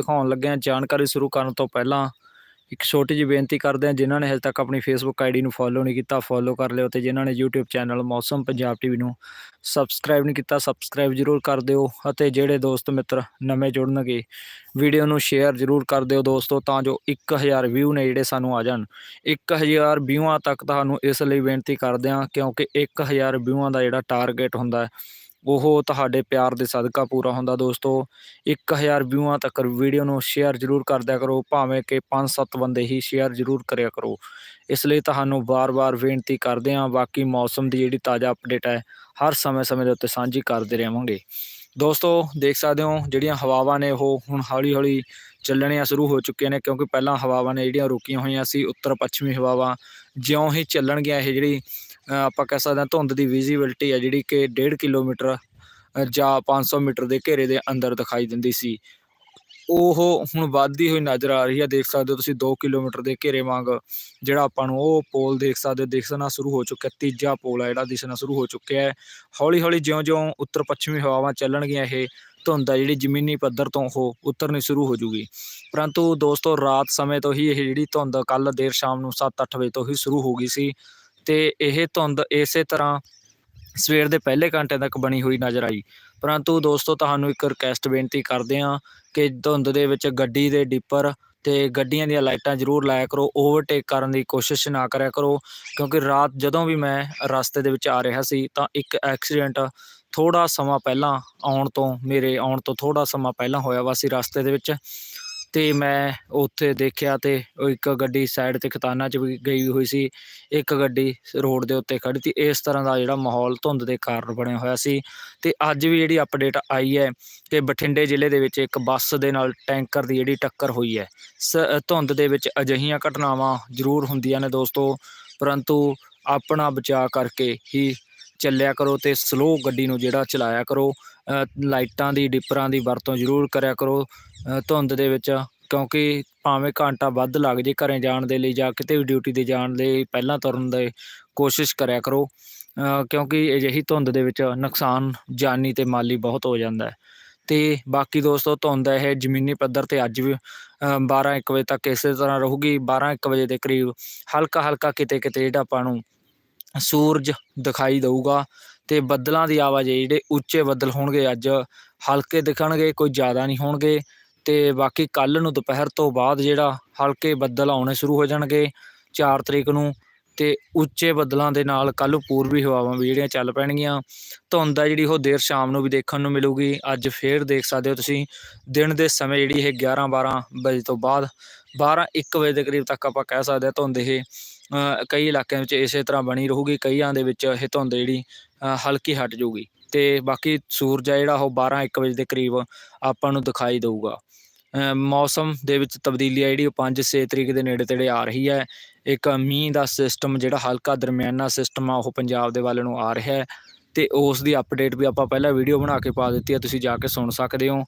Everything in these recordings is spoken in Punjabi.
ਦਿਖਾਉਣ ਲੱਗੇ ਹਾਂ। ਜਾਣਕਾਰੀ ਸ਼ੁਰੂ ਕਰਨ ਤੋਂ ਪਹਿਲਾਂ ਇੱਕ ਛੋਟੀ ਜਿਹੀ ਬੇਨਤੀ ਕਰਦੇ ਹਾਂ, ਜਿਨ੍ਹਾਂ ਨੇ ਹਜੇ ਤੱਕ ਆਪਣੀ ਫੇਸਬੁੱਕ ਆਈਡੀ ਨੂੰ ਫੋਲੋ ਨਹੀਂ ਕੀਤਾ ਫੋਲੋ ਕਰ ਲਿਓ ਤੇ ਜਿਨ੍ਹਾਂ ਨੇ YouTube ਚੈਨਲ ਮੌਸਮ ਪੰਜਾਬ ਟੀਵੀ ਨੂੰ ਸਬਸਕ੍ਰਾਈਬ ਨਹੀਂ ਕੀਤਾ ਸਬਸਕ੍ਰਾਈਬ ਜ਼ਰੂਰ ਕਰ ਦਿਓ ਅਤੇ ਜਿਹੜੇ ਦੋਸਤ ਮਿੱਤਰ ਨਵੇਂ ਜੁੜਨਗੇ ਵੀਡੀਓ ਨੂੰ ਸ਼ੇਅਰ ਜ਼ਰੂਰ ਕਰ ਦਿਓ ਦੋਸਤੋ, ਤਾਂ ਜੋ 1000 ਵਿਊ ਨੇ ਜਿਹੜੇ ਸਾਨੂੰ ਆ ਜਾਣ। 1000 ਵਿਊਆਂ ਤੱਕ ਤੁਹਾਨੂੰ ਇਸ ਲਈ ਬੇਨਤੀ ਕਰਦੇ ਹਾਂ, ਕਿਉਂਕਿ 1000 ਵਿਊਆਂ ਦਾ ਜਿਹੜਾ ਟਾਰਗੇਟ ਹੁੰਦਾ ਹੈ ਉਹ ਤੁਹਾਡੇ ਪਿਆਰ ਦੇ ਸਦਕਾ ਪੂਰਾ ਹੁੰਦਾ ਦੋਸਤੋ। 1000 ਵਿਊਆਂ ਤੱਕ ਵੀਡੀਓ ਨੂੰ ਸ਼ੇਅਰ ਜ਼ਰੂਰ ਕਰਦਿਆ ਕਰੋ, ਭਾਵੇਂ ਕਿ 5-7 ਬੰਦੇ ਹੀ ਸ਼ੇਅਰ ਜ਼ਰੂਰ ਕਰਿਆ ਕਰੋ। ਇਸ ਲਈ ਤੁਹਾਨੂੰ ਵਾਰ-ਵਾਰ ਬੇਨਤੀ ਕਰਦੇ ਹਾਂ, ਬਾਕੀ ਮੌਸਮ ਦੀ ਜਿਹੜੀ ਤਾਜ਼ਾ ਅਪਡੇਟ ਹੈ, ਹਰ ਸਮੇਂ-ਸਮੇਂ ਦੇ ਉੱਤੇ ਸਾਂਝੀ ਕਰਦੇ ਰਹਾਂਗੇ। ਦੋਸਤੋ, ਦੇਖ ਸਕਦੇ ਹੋ, ਜਿਹੜੀਆਂ ਹਵਾਵਾਂ ਨੇ ਉਹ ਹੁਣ ਹੌਲੀ-ਹੌਲੀ ਚੱਲਣੀਆਂ ਸ਼ੁਰੂ ਹੋ ਚੁੱਕੀਆਂ ਨੇ, ਕਿਉਂਕਿ ਪਹਿਲਾਂ ਹਵਾਵਾਂ ਨੇ ਜਿਹੜੀਆਂ ਰੁਕੀਆਂ ਹੋਈਆਂ ਸੀ ਉੱਤਰ ਪੱਛਮੀ ਹਵਾਵਾਂ ਜਿਉਂ ਹੀ ਚੱਲਣਗੀਆਂ, ਇਹ ਜਿਹੜੀ ਆਪਾਂ ਕਹਿ ਸਕਦੇ ਹਾਂ ਧੁੰਦ ਦੀ ਵਿਜ਼ਿਬਿਲਟੀ ਹੈ ਜਿਹੜੀ ਕਿ 1.5 ਕਿਲੋਮੀਟਰ ਅ, ਜਾਂ 500 ਮੀਟਰ ਦੇ ਘੇਰੇ ਦੇ ਅੰਦਰ ਦਿਖਾਈ ਦਿੰਦੀ ਸੀ। ਉਹ ਹੁਣ ਵੱਧਦੀ ਹੋਈ ਨਜ਼ਰ ਆ ਰਹੀ ਹੈ ਦੇਖ ਸਕਦੇ ਹੋ ਤੁਸੀਂ 2 ਕਿਲੋਮੀਟਰ ਦੇ ਘੇਰੇ ਵਾਂਗ ਜਿਹੜਾ ਆਪਾਂ ਨੂੰ ਉਹ ਪੋਲ ਦੇਖ ਸਕਦੇ ਹੋ ਦਿਖਣਾ ਸ਼ੁਰੂ ਹੋ ਚੁੱਕਿਆ ਤੀਜਾ ਪੋਲ ਹੈ ਜਿਹੜਾ ਦਿਸਣਾ ਸ਼ੁਰੂ ਹੋ ਚੁੱਕਿਆ ਹੈ। ਹੌਲੀ ਹੌਲੀ ਜਿਉਂ-ਜਿਉਂ ਉੱਤਰ ਪੱਛਮੀ ਹਵਾਵਾਂ ਚੱਲਣਗੀਆਂ ਇਹ ਧੁੰਦ ਆ ਜਿਹੜੀ ਜ਼ਮੀਨੀ ਪੱਧਰ ਤੋਂ ਉਹ ਉਤਰਨੀ ਸ਼ੁਰੂ ਹੋ ਜੂਗੀ। ਪਰੰਤੂ ਦੋਸਤੋ ਰਾਤ ਸਮੇਂ ਤੋਂ ਹੀ ਇਹ ਜਿਹੜੀ ਧੁੰਦ ਕੱਲ ਦੇਰ ਸ਼ਾਮ ਨੂੰ 7-8 ਵਜੇ ਤੋਂ ਹੀ ਸ਼ੁਰੂ ਹੋ ਗਈ ਸੀ। ਤੇ ਇਹ ਧੁੰਦ ਇਸੇ ਤਰ੍ਹਾਂ ਸਵੇਰ ਦੇ ਪਹਿਲੇ ਘੰਟੇ ਤੱਕ ਬਣੀ ਹੋਈ ਨਜ਼ਰ ਆਈ। ਪਰੰਤੂ ਦੋਸਤੋ, ਤੁਹਾਨੂੰ ਇੱਕ ਰਿਕਵੈਸਟ ਬੇਨਤੀ ਕਰਦੇ ਹਾਂ ਕਿ ਧੁੰਦ ਦੇ ਵਿੱਚ ਗੱਡੀ ਦੇ ਡਿੱਪਰ ਤੇ ਗੱਡੀਆਂ ਦੀਆਂ ਲਾਈਟਾਂ ਜ਼ਰੂਰ ਲਾਇਆ ਕਰੋ ਓਵਰਟੇਕ ਕਰਨ ਦੀ ਕੋਸ਼ਿਸ਼ ਨਾ ਕਰਿਆ ਕਰੋ, ਕਿਉਂਕਿ ਰਾਤ ਜਦੋਂ ਵੀ ਮੈਂ ਰਸਤੇ ਦੇ ਵਿੱਚ ਆ ਰਿਹਾ ਸੀ ਤਾਂ ਇੱਕ ਐਕਸੀਡੈਂਟ ਥੋੜਾ ਸਮਾਂ ਪਹਿਲਾਂ ਆਉਣ ਤੋਂ, ਮੇਰੇ ਆਉਣ ਤੋਂ ਥੋੜਾ ਸਮਾਂ ਪਹਿਲਾਂ ਹੋਇਆ ਵਾ ਸੀ ਰਸਤੇ ਦੇ ਵਿੱਚ। ਤੇ ਮੈਂ ਉੱਥੇ ਦੇਖਿਆ ਤੇ ਇੱਕ ਗੱਡੀ ਸਾਈਡ ਤੇ ਖਤਾਨਾ 'ਚ ਵੀ ਗਈ ਹੋਈ ਸੀ। ਇੱਕ ਗੱਡੀ ਰੋਡ ਦੇ ਉੱਤੇ ਖੜ੍ਹੀ ਤੀ ਇਸ ਤਰ੍ਹਾਂ ਦਾ ਜਿਹੜਾ ਮਾਹੌਲ ਧੁੰਦ ਦੇ ਕਾਰਨ ਬਣਿਆ ਹੋਇਆ ਸੀ। ਤੇ ਅੱਜ ਵੀ ਜਿਹੜੀ ਅਪਡੇਟ ਆਈ ਹੈ ਕਿ ਬਠਿੰਡੇ ਜ਼ਿਲ੍ਹੇ ਦੇ ਵਿੱਚ ਇੱਕ ਬੱਸ ਦੇ ਨਾਲ ਟੈਂਕਰ ਦੀ ਜਿਹੜੀ ਟੱਕਰ ਹੋਈ ਹੈ। ਸ, ਧੁੰਦ ਦੇ ਵਿੱਚ ਅਜਿਹੀਆਂ ਘਟਨਾਵਾਂ ਜ਼ਰੂਰ ਹੁੰਦੀਆਂ ਨੇ ਦੋਸਤੋ, ਪਰੰਤੂ ਆਪਣਾ ਬਚਾਅ ਕਰਕੇ ਹੀ ਚੱਲਿਆ ਕਰੋ ਤੇ ਸਲੋ ਗੱਡੀ ਨੂੰ ਜਿਹੜਾ ਚਲਾਇਆ ਕਰੋ। ਲਾਈਟਾਂ ਦੀ, ਡਿੱਪਰਾਂ ਦੀ ਵਰਤੋਂ ਜ਼ਰੂਰ ਕਰਿਆ ਕਰੋ। ਧੁੰਦ ਦੇ ਵਿੱਚ, ਕਿਉਂਕਿ ਭਾਵੇਂ ਘੰਟਾ ਵੱਧ ਲੱਗ ਜੇ ਘਰੇ ਜਾਣ ਦੇ ਲਈ ਜਾਂ ਕਿਤੇ ਵੀ ਡਿਊਟੀ ਤੇ ਜਾਣ ਲਈ, ਪਹਿਲਾਂ ਤੁਰਨ ਦੇ ਕੋਸ਼ਿਸ਼ ਕਰਿਆ ਕਰੋ। ਕਿਉਂਕਿ ਅਜਿਹੀ ਧੁੰਦ ਦੇ ਵਿੱਚ ਨੁਕਸਾਨ ਜਾਨੀ ਤੇ ਮਾਲੀ ਬਹੁਤ ਹੋ ਜਾਂਦਾ ਹੈ। ਤੇ ਬਾਕੀ ਦੋਸਤੋ, ਧੁੰਦ ਇਹ ਜ਼ਮੀਨੀ ਪੱਧਰ ਤੇ ਅੱਜ ਵੀ 12-1 ਵਜੇ ਤੱਕ ਇਸੇ ਤਰ੍ਹਾਂ ਰਹੂਗੀ। 12-1 ਵਜੇ ਦੇ ਕਰੀਬ ਹਲਕਾ ਹਲਕਾ ਕਿਤੇ ਕਿਤੇ ਜਿਹੜਾ ਆਪਾਂ ਨੂੰ ਸੂਰਜ ਦਿਖਾਈ ਦੇਊਗਾ। ਤੇ ਬੱਦਲਾਂ ਦੀ ਆਵਾਜਾਈ ਜਿਹੜੇ ਉੱਚੇ ਬੱਦਲ ਹੋਣਗੇ ਅੱਜ ਹਲਕੇ ਦਿਖਣਗੇ, ਕੋਈ ਜ਼ਿਆਦਾ ਨਹੀਂ ਹੋਣਗੇ ਤੇ ਬਾਕੀ ਕੱਲ ਨੂੰ ਦੁਪਹਿਰ ਤੋਂ ਬਾਅਦ ਜਿਹੜਾ ਹਲਕੇ ਬੱਦਲ ਆਉਣੇ ਸ਼ੁਰੂ ਹੋ ਜਾਣਗੇ 4 ਤਰੀਕ ਨੂੰ ਤੇ ਉੱਚੇ ਬੱਦਲਾਂ ਦੇ ਨਾਲ ਕੱਲ ਪੂਰਬੀ ਹਵਾਵਾਂ ਵੀ ਜਿਹੜੀਆਂ ਚੱਲ ਪੈਣਗੀਆਂ। ਧੁੰਦ ਆ ਜਿਹੜੀ, ਉਹ ਦੇਰ ਸ਼ਾਮ ਨੂੰ ਵੀ ਦੇਖਣ ਨੂੰ ਮਿਲੂਗੀ। ਅੱਜ ਫੇਰ ਦੇਖ ਸਕਦੇ ਹੋ ਤੁਸੀਂ, ਦਿਨ ਦੇ ਸਮੇਂ ਜਿਹੜੀ ਇਹ 11 12 ਵਜੇ ਤੋਂ ਬਾਅਦ 12 1 ਵਜੇ ਦੇ ਕਰੀਬ ਤੱਕ ਆਪਾਂ ਕਹਿ ਸਕਦੇ ਹਾਂ ਧੁੰਦ ਇਹ ਕਈ ਇਲਾਕਿਆਂ ਵਿੱਚ ਇਸੇ ਤਰ੍ਹਾਂ ਬਣੀ ਰਹੂਗੀ, ਕਈਆਂ ਦੇ ਵਿੱਚ ਇਹ ਧੁੰਦ ਜਿਹੜੀ ਹਲਕੀ ਹਟ ਜਾਊਗੀ। ਤੇ ਬਾਕੀ ਸੂਰਜ ਆ ਜਿਹੜਾ, ਉਹ 12 1 ਵਜੇ ਦੇ ਕਰੀਬ ਆਪਾਂ ਨੂੰ ਦਿਖਾਈ ਦੇਊਗਾ। ਮੌਸਮ ਦੇ ਵਿੱਚ ਤਬਦੀਲੀ ਆ ਜਿਹੜੀ ਉਹ 5 6 ਤਰੀਕ ਦੇ ਨੇੜੇ ਤੇੜੇ ਆ ਰਹੀ ਹੈ। ਇੱਕ ਮੀਂਹ ਦਾ ਸਿਸਟਮ ਜਿਹੜਾ ਹਲਕਾ ਦਰਮਿਆਨਾ ਸਿਸਟਮ ਆ, ਉਹ ਪੰਜਾਬ ਦੇ ਵੱਲ ਨੂੰ ਆ ਰਿਹਾ ਹੈ ਤੇ ਉਸ ਦੀ ਅਪਡੇਟ ਵੀ ਆਪਾਂ ਪਹਿਲਾਂ ਵੀਡੀਓ ਬਣਾ ਕੇ ਪਾ ਦਿੱਤੀ ਹੈ, ਤੁਸੀਂ ਜਾ ਕੇ ਸੁਣ ਸਕਦੇ ਹੋ।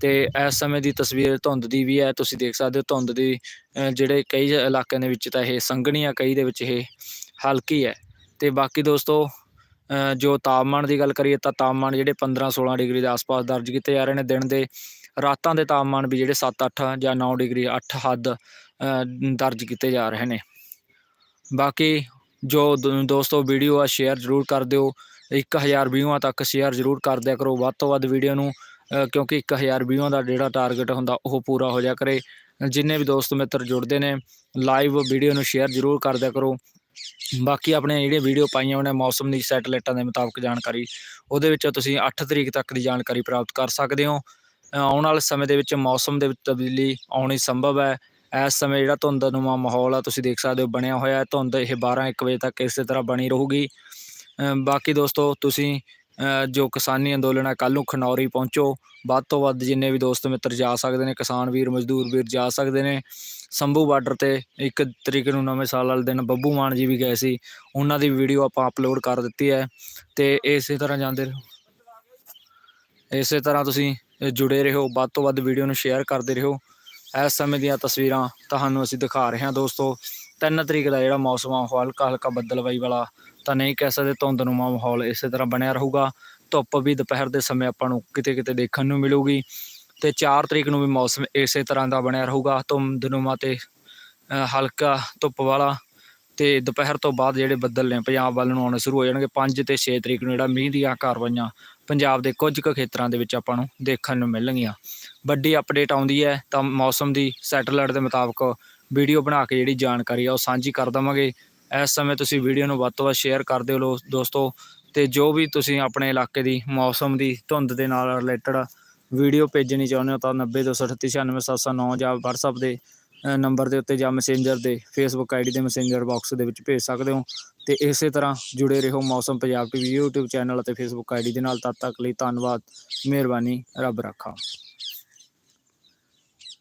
ਤੇ ਇਸ ਸਮੇਂ ਦੀ ਤਸਵੀਰ ਧੁੰਦ ਦੀ ਵੀ ਹੈ, ਤੁਸੀਂ ਦੇਖ ਸਕਦੇ ਹੋ ਧੁੰਦ ਦੀ ਜਿਹੜੇ ਕਈ ਇਲਾਕਿਆਂ ਦੇ ਵਿੱਚ ਤਾਂ ਇਹ ਸੰਘਣੀ ਆ, ਕਈ ਦੇ ਵਿੱਚ ਇਹ ਹਲਕੀ ਹੈ। ਤੇ ਬਾਕੀ ਦੋਸਤੋ ਜੋ ਤਾਪਮਾਨ ਦੀ ਗੱਲ ਕਰੀਏ ਤਾਂ ਤਾਪਮਾਨ ਜਿਹੜੇ 15 16 ਡਿਗਰੀ ਦੇ ਆਸ-ਪਾਸ ਦਰਜ ਕੀਤੇ ਜਾ ਰਹੇ ਨੇ ਦਿਨ ਦੇ ਰਾਤਾਂ ਦੇ ਤਾਪਮਾਨ ਵੀ ਜਿਹੜੇ 7-8 ਜਾਂ 9 ਡਿਗਰੀ 8 ਹੱਦ ਦਰਜ ਕੀਤੇ ਜਾ ਰਹੇ ਨੇ। ਬਾਕੀ ਜੋ ਦ- ਦੋਸਤੋ ਵੀਡੀਓ ਆ ਸ਼ੇਅਰ ਜ਼ਰੂਰ ਕਰ ਦਿਓ। 1000 ਵਿਊਆਂ ਤੱਕ ਸ਼ੇਅਰ ਜ਼ਰੂਰ ਕਰ ਦਿਆ ਕਰੋ। ਵੱਧ ਤੋਂ ਵੱਧ ਵੀਡੀਓ ਨੂੰ ਅ, ਕਿਉਂਕਿ 1000 ਵਿਊਆਂ ਦਾ ਜਿਹੜਾ ਟਾਰਗੇਟ ਹੁੰਦਾ ਉਹ ਪੂਰਾ ਹੋ ਜਾ ਕਰੇ। ਜਿੰਨੇ ਵੀ ਦੋਸਤ ਮਿੱਤਰ ਜੁੜਦੇ ਨੇ ਲਾਈਵ ਵੀਡੀਓ ਨੂੰ ਸ਼ੇਅਰ ਜ਼ਰੂਰ ਕਰ ਦਿਆ ਕਰੋ। ਬਾਕੀ ਆਪਣੇ ਜਿਹੜੇ ਵੀਡੀਓ ਪਾਈਆਂ ਉਹਨੇ ਮੌਸਮ ਦੀ ਸੈਟਲਾਈਟਾਂ ਦੇ ਮੁਤਾਬਕ ਜਾਣਕਾਰੀ ਉਹਦੇ ਵਿੱਚ ਤੁਸੀਂ 8 ਤਰੀਕ ਤੱਕ ਦੀ ਜਾਣਕਾਰੀ ਪ੍ਰਾਪਤ ਕਰ ਸਕਦੇ ਹੋ। ਆਉਣ ਵਾਲੇ ਸਮੇਂ ਦੇ ਵਿੱਚ ਮੌਸਮ ਦੇ ਵਿੱਚ ਤਬਦੀਲੀ ਆਉਣੀ ਸੰਭਵ ਹੈ। ਇਸ ਸਮੇਂ ਜਿਹੜਾ ਧੁੰਦਨੁਮਾ ਮਾਹੌਲ ਆ, ਤੁਸੀਂ ਦੇਖ ਸਕਦੇ ਹੋ, ਬਣਿਆ ਹੋਇਆ ਹੈ। ਧੁੰਦ ਇਹ 12 1 ਵਜੇ ਤੱਕ ਇਸੇ ਤਰ੍ਹਾਂ ਬਣੀ ਰਹੂਗੀ। ਬਾਕੀ ਦੋਸਤੋ, ਤੁਸੀਂ ਜੋ ਕਿਸਾਨੀ ਅੰਦੋਲਨ ਹੈ ਕੱਲ ਨੂੰ ਖਨੌਰੀ ਪਹੁੰਚੋ। ਵੱਧ ਤੋਂ ਵੱਧ ਜਿੰਨੇ ਵੀ ਦੋਸਤ ਮਿੱਤਰ ਜਾ ਸਕਦੇ ਨੇ, ਕਿਸਾਨ ਵੀਰ, ਮਜ਼ਦੂਰ ਵੀਰ ਜਾ ਸਕਦੇ ਨੇ, ਸੰਭੂ ਬਾਰਡਰ ਤੇ ਇੱਕ ਤਰੀਕ ਨੂੰ ਨਵੇਂ ਸਾਲ ਵਾਲੇ ਦਿਨ ਬੱਬੂ ਮਾਨ ਜੀ ਵੀ ਗਏ ਸੀ। ਉਹਨਾਂ ਦੀ ਵੀਡੀਓ ਆਪਾਂ ਅਪਲੋਡ ਕਰ ਦਿੱਤੀ ਹੈ। ਤੇ ਇਸੇ ਤਰ੍ਹਾਂ ਜਾਂਦੇ ਰਹੋ। ਇਸੇ ਤਰ੍ਹਾਂ ਤੁਸੀਂ ਜੁੜੇ ਰਹੋ ਵੱਧ ਤੋਂ ਵੱਧ ਵੀਡੀਓ ਨੂੰ ਸ਼ੇਅਰ ਕਰਦੇ ਰਹੋ। ਇਸ ਸਮੇਂ ਦੀਆਂ ਤਸਵੀਰਾਂ ਤੁਹਾਨੂੰ ਅਸੀਂ ਦਿਖਾ ਰਹੇ ਹਾਂ ਦੋਸਤੋ। 3 ਤਰੀਕ ਦਾ ਜਿਹੜਾ ਮੌਸਮ ਆ ਉਹ ਹਲਕਾ ਹਲਕਾ ਬੱਦਲਵਾਈ ਵਾਲਾ ਤਾਂ ਨਹੀਂ ਕਹਿ ਸਕਦੇ ਧੁੰਦਨੁਮਾ ਮਾਹੌਲ ਇਸੇ ਤਰ੍ਹਾਂ ਬਣਿਆ ਰਹੂਗਾ। ਧੁੱਪ ਵੀ ਦੁਪਹਿਰ ਦੇ ਸਮੇਂ ਆਪਾਂ ਨੂੰ ਕਿਤੇ ਕਿਤੇ ਦੇਖਣ ਨੂੰ ਮਿਲੂਗੀ ਤੇ 4 ਤਰੀਕ ਨੂੰ ਵੀ ਮੌਸਮ ਇਸੇ ਤਰ੍ਹਾਂ ਦਾ ਬਣਿਆ ਰਹੂਗਾ ਧੁੰਦਨੁਮਾ ਤੇ ਅ, ਹਲਕਾ ਧੁੱਪ ਵਾਲਾ। ਤੇ ਦੁਪਹਿਰ ਤੋਂ ਬਾਅਦ ਜਿਹੜੇ ਬੱਦਲ ਨੇ ਪੰਜਾਬ ਵੱਲ ਨੂੰ ਆਉਣੇ ਸ਼ੁਰੂ ਹੋ ਜਾਣਗੇ। 5 ਤੇ 6 ਤਰੀਕ ਨੂੰ ਜਿਹੜਾ ਮੀਂਹ ਦੀਆਂ ਕਾਰਵਾਈਆਂ ਪੰਜਾਬ ਦੇ ਕੁਝ ਕੁ ਖੇਤਰਾਂ ਦੇ ਵਿੱਚ ਆਪਾਂ ਨੂੰ ਦੇਖਣ ਨੂੰ ਮਿਲਣਗੀਆਂ। ਵੱਡੀ ਅਪਡੇਟ ਆਉਂਦੀ ਹੈ ਤਾਂ ਮੌਸਮ ਦੀ ਸੈਟੇਲਾਈਟ ਦੇ ਮੁਤਾਬਕ ਵੀਡੀਓ ਬਣਾ ਕੇ ਜਿਹੜੀ ਜਾਣਕਾਰੀ ਆ ਉਹ ਸਾਂਝੀ ਕਰ ਦਵਾਂਗੇ। ਇਸ ਸਮੇਂ ਤੁਸੀਂ ਵੀਡੀਓ ਨੂੰ ਵੱਧ ਤੋਂ ਵੱਧ ਸ਼ੇਅਰ ਕਰ ਦਿਓ ਲੋ ਦੋਸਤੋ ਤੇ ਜੋ ਵੀ ਤੁਸੀਂ ਆਪਣੇ ਇਲਾਕੇ ਦੀ ਮੌਸਮ ਦੀ ਧੁੰਦ ਦੇ ਨਾਲ ਰਿਲੇਟਡ ਵੀਡੀਓ ਭੇਜਣੀ ਚਾਹੁੰਦੇ ਹੋ ਤਾਂ 9028396709 ਜਾਂ WhatsApp ਦੇ ਨੰਬਰ ਦੇ ਉੱਤੇ ਜਾਂ ਮੈਸੇਂਜਰ ਦੇ ਫੇਸਬੁੱਕ ਆਈਡੀ ਦੇ ਮੈਸੇਂਜਰ ਬਾਕਸ ਦੇ ਵਿੱਚ ਭੇਜ ਸਕਦੇ ਹੋ ਤੇ ਇਸੇ ਤਰ੍ਹਾਂ ਜੁੜੇ ਰਹੋ ਮੌਸਮ ਪੰਜਾਬ ਟੀਵੀ YouTube ਚੈਨਲ ਅਤੇ ਫੇਸਬੁੱਕ ਆਈਡੀ ਦੇ ਨਾਲ ਤਦ ਤੱਕ ਲਈ ਧੰਨਵਾਦ, ਮਿਹਰਬਾਨੀ, ਰੱਬ ਰਾਖਾ।